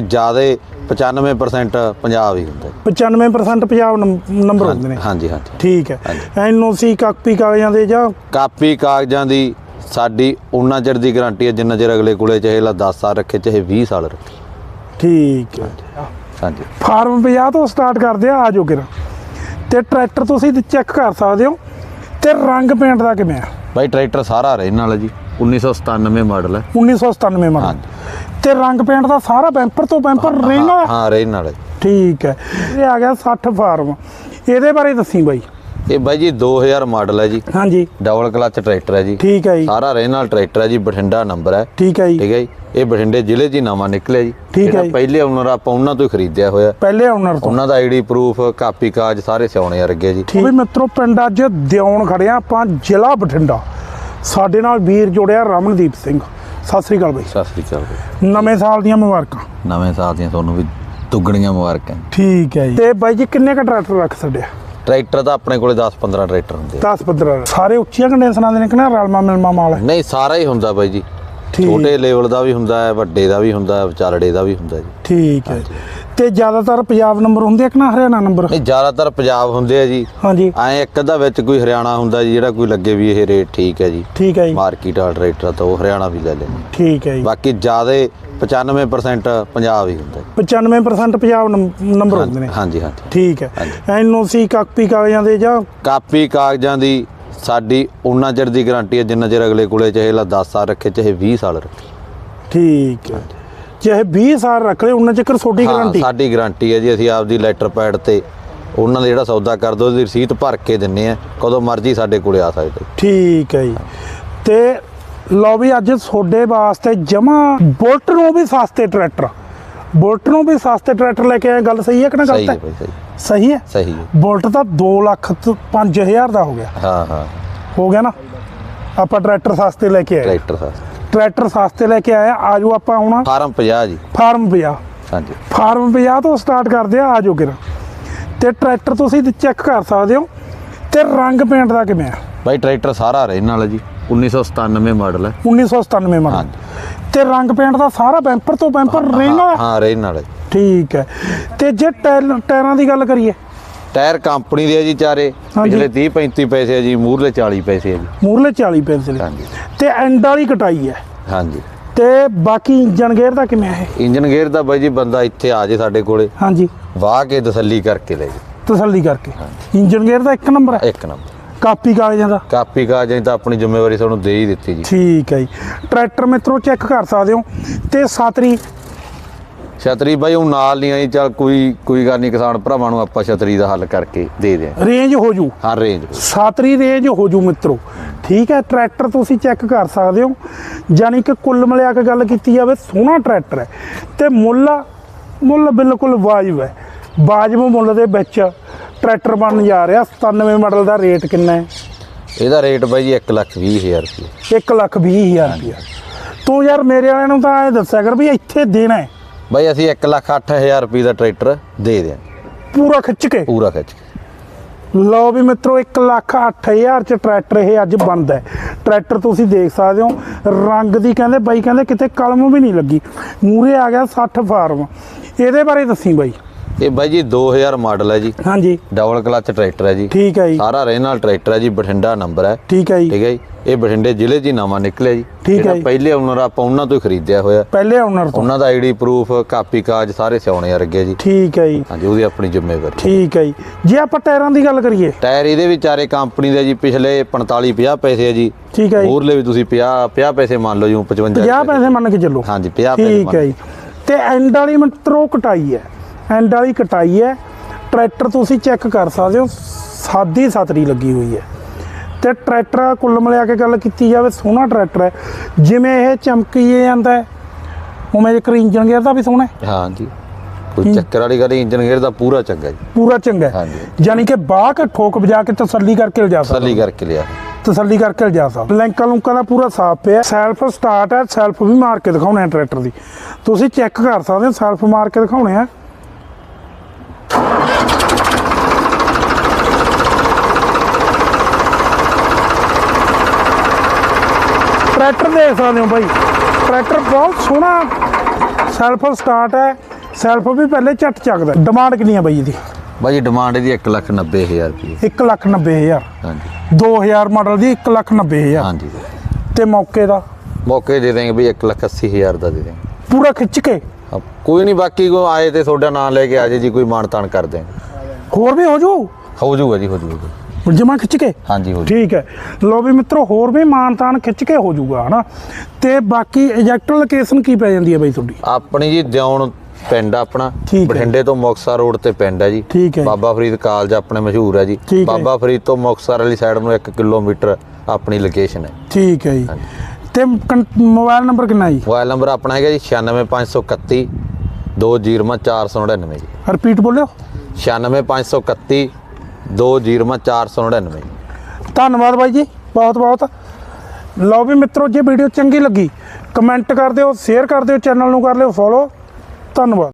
ਬਾਕੀ ਜਿਆਦੇ 95% ਪੰਜਾਬ ਹੀ ਹੁੰਦਾ। ਜੀ। 95% ਪੰਜਾਬ ਨੰਬ- ਨੰਬਰ ਹੁੰਦੇ ਨੇ। ਹਾਂਜੀ ਹਾਂਜੀ ਠੀਕ ਹੈ। ਐਨਓਸੀ ਕਾਪੀ ਕਾਗਜ਼ਾਂ ਦੇ ਜਾਂ? ਕਾਪੀ ਕਾਗਜ਼ਾਂ ਦੀ ਸਾਡੀ ਉਹਨਾਂ ਚਿਰ ਦੀ ਗਾਰੰਟੀ ਹੈ ਜਿੰਨਾ ਚਿਰ ਅਗਲੇ ਕੋਲੇ ਚਾਹੇ ਲਾ 10 ਸਾਲ ਰੱਖੇ ਚਾਹੇ 20 ਸਾਲ ਰੱਖੇ। ਠੀਕ ਹੈ। ਹਾਂਜੀ ਫਾਰਮ 50 ਤੋਂ ਸਟਾਰਟ ਕਰਦੇ ਆ ਆਜੋ ਕਿਰਾ। ਤੇ ਟਰੈਕਟਰ ਤੁਸੀਂ ਚੈੱਕ ਕਰ ਸਕਦੇ ਹੋ। ਤੇ ਰੰਗ ਪੇਂਟ ਦਾ ਕਿਵੇਂ ਆ? ਬਾਈ ਟਰੈਕਟਰ ਸਾਰਾ ਰਹੇ ਨਾਲ ਜੀ। 1997 ਮਾਡਲ ਹੈ। 1997 ਮਾਡਲ। ਤੇ ਰੰਗ ਪੇਂਟ ਦਾ ਸਾਰਾ ਬੈਂਪਰ ਤੋਂ ਬੈਂਪਰ ਰਿੰਗ ਹਾਂ- ਹਾਂ ਰਹੇ ਨਾਲ ਹੈ। ਠੀਕ ਹੈ। ਇਹ ਆ ਗਿਆ 60 ਫਾਰਮ। ਇਹਦੇ ਬਾਰੇ ਦੱਸੀ ਬਾਈ। ਇਹ ਬਾਈ ਜੀ 2000 ਮਾਡਲ ਹੈ ਜੀ। ਹਾਂਜੀ। ਡਬਲ ਕਲਚ ਟਰੈਕਟਰ ਹੈ ਜੀ। ਠੀਕ ਹੈ ਜੀ। ਸਾਰਾ ਰਹੇ ਨਾਲ ਟਰੈਕਟਰ ਹੈ ਜੀ ਬਠਿੰਡਾ ਨੰਬਰ ਹੈ। ਠੀਕ ਹੈ ਜੀ। ਠੀਕ ਹੈ ਜੀ। ਇਹ ਬਠਿੰਡੇ ਜ਼ਿਲ੍ਹੇ 'ਚ ਹੀ ਨਵਾਂ ਨਿਕਲਿਆ ਜੀ। ਠੀਕ ਹੈ। ਪਹਿਲੇ ਓਨਰ ਆਪਾਂ ਉਹਨਾਂ ਤੋਂ ਹੀ ਖਰੀਦਿਆ ਹੋਇਆ। ਪਹਿਲੇ ਓਨਰ ਤੋਂ। ਉਹਨਾਂ ਦਾ ਆਈਡੀ ਪ੍ਰੂਫ ਕਾਪੀ ਕਾਜ ਸਾਰੇ ਸਿਆਉਣੇ ਵਰਗੇ ਜੀ। ਵੀ ਮਿੱਤਰੋ ਪਿੰਡ ਅੱਜ ਦਿਉਣ ਖੜਿਆ ਆਪਾਂ ਜ਼ਿਲ੍ਹਾ ਬਠਿੰਡਾ। ਸਾਡੇ ਨਾਲ ਵੀਰ ਜੋੜਿਆ ਰਮਨਦੀਪ ਸਿੰਘ। ਸਤਿ ਸ੍ਰੀ ਅਕਾਲ ਬਾਈ। ਸਤਿ ਸ੍ਰੀ ਅਕਾਲ ਬਾਈ। ਨਵੇਂ ਸਾਲ ਦੀਆਂ ਮੁਬਾਰਕਾਂ। ਨਵੇਂ ਸਾਲ ਦੀਆਂ ਤੁਹਾਨੂੰ ਵੀ ਦੁੱਗਣੀਆਂ ਮੁਬਾਰਕਾਂ। ਠੀਕ ਹੈ ਜੀ। ਤੇ ਬਾਈ ਜੀ ਕਿੰਨੇ ਕ ਟਰੈਕਟਰ ਰੱਖ ਛੱਡਿਆ ਟਰੈਕਟਰ ਤਾਂ ਆਪਣੇ ਕੋਲੇ 10 15 ਟਰੈਕਟਰ ਹੁੰਦੇ ਆ। 10 15 ਸਾਰੇ ਉੱਚੀਆਂ ਕੰਡੈਂਸਰਾਂ ਦੇ ਨੇ ਕਿ ਨਾ ਰਲਮਾ ਮਿਲਮਾ ਮਾਲ ਨਹੀਂ ਸਾਰਾ ਹੀ ਹੁੰਦਾ ਬਾਈ ਜੀ। ਠੀਕ। ਛੋਟੇ ਲੈਵਲ ਦਾ ਵੀ ਹੁੰਦਾ ਹੈ ਵੱਡੇ ਦਾ ਵੀ ਹੁੰਦਾ ਹੈ ਵਿਚਾਲੜੇ ਦਾ ਵੀ ਹੁੰਦਾ ਜੀ। ਠੀਕ ਹੈ ਤੇ ਜ਼ਿਆਦਾਤਰ ਪੰਜਾਬ ਨੰਬਰ ਹੁੰਦੇ ਆ ਕਿ ਨਾ ਹਰਿਆਣਾ ਨੰਬਰ? ਨਹੀਂ ਜ਼ਿਆਦਾਤਰ ਪੰਜਾਬ ਹੁੰਦੇ ਆ ਜੀ। ਹਾਂਜੀ। ਐ ਇੱਕ ਅੱਧਾ ਵਿੱਚ ਕੋਈ ਹਰਿਆਣਾ ਹੁੰਦਾ ਜੀ ਜਿਹੜਾ ਕੋਈ ਲੱਗੇ ਵੀ ਇਹ ਰੇਟ ਠੀਕ ਹੈ ਜੀ। ਠੀਕ ਹੈ ਜੀ। ਮਾਰਕੀਟ ਵਾਲਾ ਟਰੈਕਟਰ ਆ ਤਾਂ ਉਹ ਹਰਿਆਣਾ ਵੀ ਲੈ ਲੈਂਦੇ ਠੀਕ ਹੈ ਜੀ। ਬਾਕੀ ਜਿਆਦੇ 95% ਪੰਜਾਬ ਹੀ ਹੁੰਦਾ ਜੀ। 95% ਪੰਜਾਬ ਨੰਬ- ਨੰਬਰ ਹੁੰਦੇ ਨੇ। ਹਾਂਜੀ ਹਾਂਜੀ ਠੀਕ ਹੈ। ਐਨਓਸੀ ਕਾਪੀ ਕਾਗਜ਼ਾਂ ਦੇ ਜਾਂ ਕਾਪੀ ਕਾਗਜ਼ਾਂ ਦੀ ਸਾਡੀ ਉਹਨਾਂ ਚਿਰ ਦੀ ਗਾਰੰਟੀ ਹੈ ਜਿੰਨਾ ਚਿਰ ਅਗਲੇ ਕੋਲੇ ਚਾਹੇ ਲਾ 10 ਸਾਲ ਰੱਖੇ ਚਾਹੇ 20 ਸਾਲ ਰੱਖੇ। ਠੀਕ ਹੈ। ਚਾਹੇ 20 ਸਾਲ ਰੱਖ ਲੈ ਉਹਨਾਂ ਚੱਕਰ ਛੋਟੀ ਗਾਰੰਟੀ ਸਾਡੀ ਗਾਰੰਟੀ ਹੈ ਜੀ ਅਸੀਂ ਆਪਦੀ ਲੈਟਰ ਪੈਡ ਤੇ ਉਹਨਾਂ ਦਾ ਜਿਹੜਾ ਸੌਦਾ ਕਰ ਦੋ ਉਹਦੀ ਰਸੀਦ ਭਰ ਕੇ ਦਿੰਨੇ ਆ ਕਦੋਂ ਮਰਜ਼ੀ ਸਾਡੇ ਕੋਲੇ ਆ ਸਕਦੇ। ਠੀਕ ਹੈ ਜੀ। ਤੇ ਲਓ ਵੀ ਅੱਜ ਤੁਹਾਡੇ ਵਾਸਤੇ ਜਮਾ ਬੁਲਟ ਨੂੰ ਵੀ ਸਸਤੇ ਟਰੈਕਟਰ ਬੁਲਟ ਨੂੰ ਵੀ ਸਸਤੇ ਟਰੈਕਟਰ ਲੈ ਕੇ ਆਏ ਗੱਲ ਸਹੀ ਹੈ ਕਿ ਨਾ ਗਲਤ ਹੈ ਸਹੀ। ਹੈ? ਸਹੀ ਹੈ। ਬੁਲਟ ਤਾਂ 2 ਲੱਖ ਤੋਂ 5000 ਦਾ ਹੋ ਗਿਆ। ਹਾਂ ਹਾਂ। ਹੋ ਗਿਆ ਨਾ? ਆਪਾਂ ਟਰੈਕਟਰ ਸਸਤੇ ਲੈ ਕੇ ਆਏ। ਟਰੈਕਟਰ ਦਾ ਟਰੈਕਟਰ ਸਸਤੇ ਲੈ ਕੇ ਆਏ ਆ ਆਜੋ ਆਪਾਂ ਹੁਣ ਫਾਰਮ 50 ਜੀ। ਫਾਰਮ 50 ਹਾਂਜੀ। ਫਾਰਮ 50 ਤੋਂ ਸਟਾਰਟ ਕਰਦੇ ਆ ਆਜੋ ਕਿਰਾ। ਤੇ ਟਰੈਕਟਰ ਤੁਸੀਂ ਚੈੱਕ ਕਰ ਸਕਦੇ ਹੋ ਤੇ ਰੰਗ ਪੇਂਟ ਦਾ ਕਿਵੇਂ ਆ? ਬਾਈ ਟਰੈਕਟਰ ਸਾਰਾ ਨਾਲ ਹੈ ਜੀ। 1997 ਮਾਡਲ ਹੈ। 1997 ਮਾਡਲ। ਤੇ ਰੰਗ ਪੇਂਟ ਦਾ ਸਾਰਾ ਬੈਂਪਰ ਤੋਂ ਬੈਂਪਰ ਰਿੰਗ ਹਾਂ- ਹੈ ਜੀ। ਠੀਕ ਹੈ। ਤੇ ਜੇ ਟਾਇਰਾਂ ਦੀ ਗੱਲ ਕਰੀਏ ਟਾਇਰ ਕੰਪਨੀ ਦੇ ਆ ਜੀ ਚਾਰੇ। ਪਿਛਲੇ 30 35 ਪੈਸੇ ਆ ਜੀ ਮੂਰਲੇ 40 ਪੈਸੇ ਆ ਜੀ। ਮੂਰਲੇ 40 ਪੈਨਸਲ ਹਾਂਜੀ। ਤੇ ਐਂਡ ਵਾਲੀ ਕਟਾਈ ਹੈ। ਹਾਂਜੀ। ਤੇ ਬਾਕੀ ਇੰਜਨ ਗੇਅਰ ਦਾ ਕਿਵੇਂ ਹੈ ਇੰਜਨ ਗੇਅਰ ਦਾ ਬਾਈ ਜੀ ਬੰਦਾ ਇੱਥੇ ਆ ਜੇ ਸਾਡੇ ਕੋਲੇ। ਹਾਂਜੀ। ਵਾਹ ਕੇ ਤਸੱਲੀ ਕਰਕੇ ਲੈ ਜੀ। ਤਸੱਲੀ ਕਰਕੇ। ਇੰਜਨ ਗੇਅਰ ਦਾ ਇੱਕ ਨੰਬਰ ਹੈ? ਇੱਕ ਨੰਬਰ। ਕਾਪੀ ਕਾਗਜ਼ਾਂ ਦਾ? ਕਾਪੀ ਕਾਜਾਂ ਤਾਂ ਆਪਣੀ ਜ਼ਿੰਮੇਵਾਰੀ ਤੁਹਾਨੂੰ ਦੇ ਹੀ ਦਿੱਤੀ ਜੀ। ਠੀਕ ਹੈ ਜੀ। ਟਰੈਕਟਰ ਮਿੱਤਰੋ ਚੈੱਕ ਕਰ ਸਕਦੇ ਹੋ। ਤੇ ਸਾਤਰੀ ਛਤਰੀ ਬਾਈ ਉਹ ਨਾਲ ਨਹੀਂ ਆਈ ਚੱਲ ਕੋਈ ਕੋਈ ਗੱਲ ਨਹੀਂ ਕਿਸਾਨ ਭਰਾਵਾਂ ਨੂੰ ਆਪਾਂ ਛਤਰੀ ਦਾ ਹੱਲ ਕਰਕੇ ਦੇ ਦਿਆਂ ਰੇਂਜ ਹੋ ਜੂ। ਹਾਂ ਰੇਂਜ ਸਾਤਰੀ ਰੇਂਜ ਹੋ ਜੂ ਮਿੱਤਰੋ। ਠੀਕ ਹੈ ਟਰੈਕਟਰ ਤੁਸੀਂ ਚੈੱਕ ਕਰ ਸਕਦੇ ਹੋ। ਯਾਨੀ ਕਿ ਕੁੱਲ ਮਿਲਾ ਕੇ ਗੱਲ ਕੀਤੀ ਜਾਵੇ ਸੋਹਣਾ ਟਰੈਕਟਰ ਹੈ। ਤੇ ਮੁੱਲ ਮੁੱਲ ਬਿਲਕੁਲ ਵਾਜਬ ਹੈ। ਵਾਜਬ ਮੁੱਲ ਦੇ ਵਿੱਚ ਟਰੈਕਟਰ ਬਣਨ ਜਾ ਰਿਹਾ। 97 ਮਾਡਲ ਦਾ ਰੇਟ ਕਿੰਨਾ ਹੈ? ਇਹਦਾ ਰੇਟ ਬਾਈ ਜੀ 1 ਲੱਖ 20 ਹਜ਼ਾਰ ਰੁਪਏ 1 ਲੱਖ 20 ਹਜ਼ਾਰ ਰੁਪਇਆ ਤੂੰ ਯਾਰ ਮੇਰੇ ਵਾਲਿਆਂ ਨੂੰ ਤਾਂ ਐ ਦੱਸਿਆ ਕਰ ਵੀ ਇੱਥੇ ਦੇਣਾ ਹੈ। ਬਾਈ ਅਸੀਂ 1 ਲੱਖ 8000 ਰੁਪਏ ਦਾ ਟਰੈਕਟਰ ਦੇ ਦਿਆਂ। ਪੂਰਾ ਖਿੱਚ ਕੇ? ਪੂਰਾ ਖਿੱਚ ਕੇ। ਲਓ ਵੀ ਮਿੱਤਰੋ 1 ਲੱਖ 8000 ਚ ਟਰੈਕਟਰ ਇਹ ਅੱਜ ਬਣਦਾ ਹੈ। ਟਰੈਕਟਰ ਤੁਸੀਂ ਦੇਖ ਸਕਦੇ ਹੋ ਰੰਗ ਦੀ ਕਹਿੰਦੇ ਬਾਈ ਕਹਿੰਦੇ ਕਿਤੇ ਕਲਮ ਵੀ ਨਹੀਂ ਲੱਗੀ। ਮੂਰੇ ਆ ਗਿਆ 60 ਫਾਰਮ। ਇਹਦੇ ਬਾਰੇ ਦੱਸੀ ਬਾਈ। ਇਹ ਬਾਈ ਜੀ 2000 ਮਾਡਲ ਹੈ ਜੀ। ਹਾਂਜੀ। ਡਬਲ ਕਲਚ ਟਰੈਕਟਰ ਹੈ ਜੀ। ਠੀਕ ਹੈ ਜੀ। ਸਾਰਾ ਰਹੇ ਨਾਲ ਟਰੈਕਟਰ ਹੈ ਜੀ ਬਠਿੰਡਾ ਨੰਬਰ ਹੈ। ਠੀਕ ਹੈ ਠੀਕ ਜੀ ਹੈ ਜੀ। ਇਹ ਬਠਿੰਡੇ ਜ਼ਿਲ੍ਹੇ 'ਚ ਨਵਾਂ ਨਿਕਲਿਆ ਜੀ। ਠੀਕ ਹੈ। ਪਹਿਲੇ ਓਨਰ ਆਪਾਂ ਉਹਨਾਂ ਤੋਂ ਹੀ ਖਰੀਦਿਆ ਹੋਇਆ। ਪਹਿਲੇ ਓਨਰ ਤੋਂ। ਉਹਨਾਂ ਦਾ ਆਈਡੀ ਪ੍ਰੂਫ ਕਾਪੀ ਕਾਜ ਸਾਰੇ ਸਿਆਉਣੇ ਵਰਗੇ ਜੀ। ਠੀਕ ਹੈ ਜੀ। ਹਾਂਜੀ ਉਹਦੀ ਆਪਣੀ ਜ਼ਿੰਮੇਵਾਰੀ ਠੀਕ ਹੈ ਜੀ। ਜੇ ਆਪਾਂ ਟਾਇਰਾਂ ਦੀ ਗੱਲ ਕਰੀਏ। ਟਾਇਰ ਇਹਦੇ ਵੀ ਚਾਰੇ ਕੰਪਨੀ ਦੇ ਜੀ ਪਿਛਲੇ 45 50 ਪੈਸੇ ਆ ਜੀ। ਠੀਕ ਹੈ ਜੀ। ਮੂਰਲੇ ਵੀ ਤੁਸੀਂ 50 50 ਪੈਸੇ ਮੰਨ ਲਓ ਜੀ 55 50 ਪੈਸੇ ਮੰਨ ਕੇ ਚੱਲੋ। ਹਾਂਜੀ 50 ਪੈਸੇ ਠੀਕ ਹੈ ਜੀ। ਤੇ ਐਂਡ ਵਾਲੀ ਮਿੱਤਰੋ ਕਟਾਈ ਹੈ। ਐਂਡ ਵਾਲੀ ਕਟਾਈ ਹੈ। ਟਰੈਕਟਰ ਤੁਸੀਂ ਚੈੱਕ ਕਰ ਸਕਦੇ ਹੋ ਸਾਦੀ ਸਤਰੀ ਲੱਗੀ ਹੋਈ ਹੈ। ਤੇ ਟਰੈਕਟਰ ਕੁੱਲ ਮਿਲਾ ਕੇ ਗੱਲ ਕੀਤੀ ਜਾਵੇ ਸੋਹਣਾ ਟਰੈਕਟਰ ਹੈ। ਜਿਵੇਂ ਇਹ ਚਮਕੀਏ ਜਾਂਦਾ ਉਵੇਂ ਜੇਕਰ ਇੰਜਨ ਗੇਅਰ ਦਾ ਵੀ ਸੋਹਣਾ ਹੈ। ਹਾਂਜੀ। ਕੋਈ ਚੱਕਰ ਵਾਲੀ ਗੱਲ ਇੰਜਨ ਗੇਅਰ ਦਾ ਪੂਰਾ ਚੰਗਾ ਜੀ। ਪੂਰਾ ਚੰਗਾ ਹੈ। ਹਾਂਜੀ। ਯਾਨੀ ਕਿ ਬਾਹ ਕੇ ਠੋਕ ਵਜਾ ਕੇ ਤਸੱਲੀ ਕਰਕੇ ਲਿਜਾ ਸਕਦਾ ਤਸੱਲੀ ਕਰਕੇ ਲਿਆ। ਤਸੱਲੀ ਕਰਕੇ ਲਿਜਾ ਸਕਦਾ ਲੈਂਕਾਂ ਲੁੰਕਾਂ ਦਾ ਪੂਰਾ ਸਾਫ਼ ਪਿਆ ਸੈਲਫ ਸਟਾਰਟ ਹੈ ਸੈਲਫ ਵੀ ਮਾਰ ਕੇ ਦਿਖਾਉਣੇ ਟਰੈਕਟਰ ਦੀ। ਤੁਸੀਂ ਚੈੱਕ ਕਰ ਸਕਦੇ ਹੋ ਸੈਲਫ ਮਾਰ ਕੇ ਦਿਖਾਉਣੇ ਆ। ਟਰੈਕਟਰ ਦੇਖ ਸਕਦੇ ਹੋ ਭਾਈ ਟਰੈਕਟਰ ਬਹੁਤ ਸੋਹਣਾ ਸੈਲਫ ਸਟਾਰਟ ਹੈ। ਸੈਲਫ ਵੀ ਪਹਿਲੇ ਝੱਟ ਚੱਕਦਾ। ਡਿਮਾਂਡ ਕਿੰਨੀ ਆ ਬਾਈ ਇਹਦੀ? ਬਾਈ ਡਿਮਾਂਡ ਇਹਦੀ 190000 ਰੁਪਏ 1 ਲੱਖ 90 ਹਜ਼ਾਰ। ਹਾਂਜੀ। 2000 ਮਾਡਲ ਦੀ 1 ਲੱਖ 90 ਹਜ਼ਾਰ। ਹਾਂਜੀ। ਤੇ ਮੌਕੇ ਦਾ? ਮੌਕੇ ਦੇ ਦੇਂਗੇ ਬਈ 180000 ਦਾ ਦੇ ਦੇਂਗੇ ਪੂਰਾ ਖਿੱਚ ਕੇ? ਹਾਂ, ਕੋਈ ਨਹੀਂ ਬਾਕੀ ਕੋ ਆਏ ਤੇ ਤੁਹਾਡਾ ਨਾਮ ਲੈ ਕੇ ਆ ਜੇ ਜੀ ਕੋਈ ਮਾਣ ਤਾਣ ਕਰ ਦੇਂਗੇ ਹੋਰ ਵੀ ਹੋ ਜੂ? ਹੋ ਜਾਊਗਾ ਜੀ ਹੋ ਜਾਊਗਾ ਜਮਾ ਖਿੱਚ ਕੇ? ਹਾਂਜੀ ਹੋ ਠੀਕ ਹੈ। ਲੋ ਵੀ ਮਿੱਤਰੋ ਹੋਰ ਵੀ ਮਾਨਤਾਨ ਖਿੱਚ ਕੇ ਹੋ ਜਾਊਗਾ ਹਨਾ? ਤੇ ਬਾਕੀ ਏਜੈਕਟ ਲੋਕੇਸ਼ਨ ਕੀ ਪੈ ਜਾਂਦੀ ਹੈ ਬਾਈ ਤੁਹਾਡੀ? ਆਪਣੀ ਜੀ ਦਿਉਣ ਪਿੰਡ ਆਪਣਾ। ਬਠਿੰਡੇ ਤੋਂ ਮੁਕਤਸਰ ਰੋਡ ਤੇ ਪਿੰਡ ਹੈ ਜੀ। ਬਾਬਾ ਫਰੀਦ ਕਾਲਜ ਆਪਣੇ ਮਸ਼ਹੂਰ ਹੈ ਜੀ। ਬਾਬਾ ਫਰੀਦ ਤੋਂ ਮੁਕਤਸਰ ਵਾਲੀ ਸਾਈਡ ਨੂੰ 1 ਕਿਲੋਮੀਟਰ ਆਪਣੀ ਲੋਕੇਸ਼ਨ ਹੈ। ਠੀਕ ਹੈ ਜੀ। ਤੇ ਮੋਬਾਈਲ ਨੰਬਰ ਕਿੰਨਾ ਜੀ? ਮੋਬਾਈਲ ਨੰਬਰ ਆਪਣਾ ਹੈਗਾ ਜੀ 96531 204499 ਜੀ। ਰਿਪੀਟ ਬੋਲਿਓ। 96531 204499 ਜੀ ਧੰਨਵਾਦ ਬਾਈ ਜੀ ਬਹੁਤ ਬਹੁਤ। ਲਓ ਵੀ ਮਿੱਤਰੋ ਜੇ ਵੀਡੀਓ ਚੰਗੀ ਲੱਗੀ ਕਮੈਂਟ ਕਰ ਦਿਓ ਸ਼ੇਅਰ ਕਰ ਦਿਓ ਚੈਨਲ ਨੂੰ ਕਰ ਲਿਓ ਫੋਲੋ। ਧੰਨਵਾਦ।